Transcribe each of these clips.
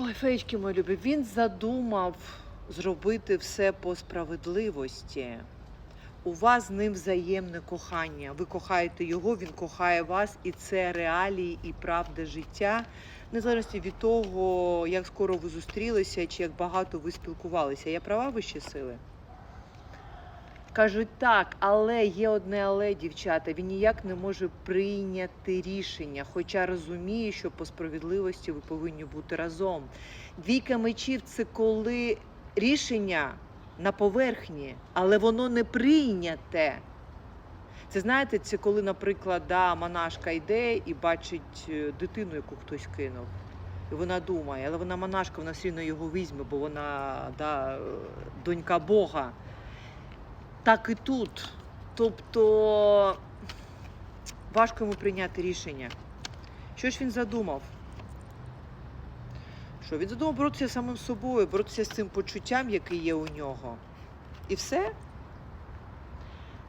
Ой, феєчки мої любі, він задумав зробити все по справедливості. У вас з ним взаємне кохання. Ви кохаєте його, він кохає вас, і це реалії і правда життя. Незалежно від того, як скоро ви зустрілися чи як багато ви спілкувалися. Я права вищі сили? Кажуть так, але є одне але, дівчата. Він ніяк не може прийняти рішення, хоча розуміє, що по справедливості ви повинні бути разом. Двійка мечів це коли рішення на поверхні, але воно не прийняте. Це знаєте, це коли, наприклад, да, монашка йде і бачить е, дитину, яку хтось кинув. І вона думає, але вона монашка, вона все одно його візьме, бо вона да, е, донька Бога. Так і тут. Тобто важко йому прийняти рішення. Що ж він задумав? Що він задумав боротися самим собою, боротися з цим почуттям, яке є у нього. І все.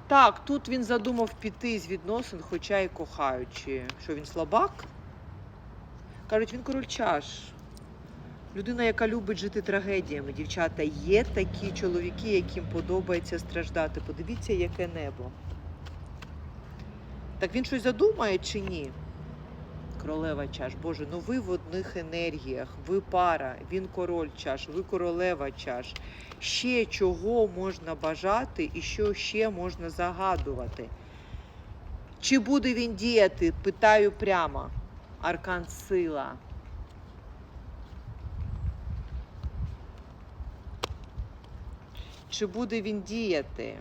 Так, тут він задумав піти з відносин, хоча й кохаючи. Що він слабак? Кажуть, він король чаш. Людина, яка любить жити трагедіями, дівчата, є такі чоловіки, яким подобається страждати. Подивіться, яке небо. Так він щось задумає чи ні? Королева чаш. Боже, ну ви в одних енергіях, ви пара, він король чаш, ви королева чаш. Ще чого можна бажати і що ще можна загадувати? Чи буде він діяти? Питаю прямо. Аркан сила. Чи буде він діяти?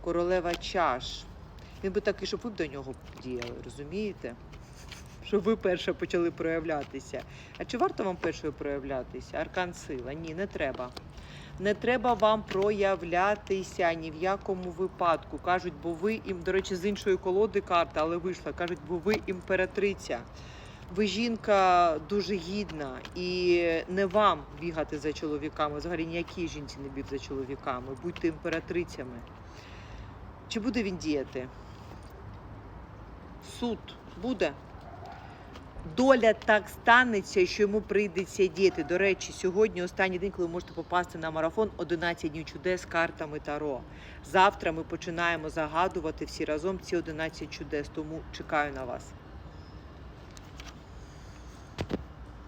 Королева чаш. Він би такий, щоб ви б до нього діяли, розумієте? Щоб ви перше почали проявлятися. А чи варто вам першою проявлятися? Аркан сила. Ні, не треба. Не треба вам проявлятися ні в якому випадку. Кажуть, бо ви до речі, з іншої колоди карта, але вийшла. Кажуть, бо ви імператриця. Ви жінка дуже гідна і не вам бігати за чоловіками. Взагалі ніякій жінці не біг за чоловіками. Будьте імператрицями. Чи буде він діяти? Суд буде. Доля так станеться, що йому прийдеться діяти. До речі, сьогодні останній день, коли ви можете попасти на марафон 11 днів чудес з картами Таро. Завтра ми починаємо загадувати всі разом ці 11 чудес, тому чекаю на вас.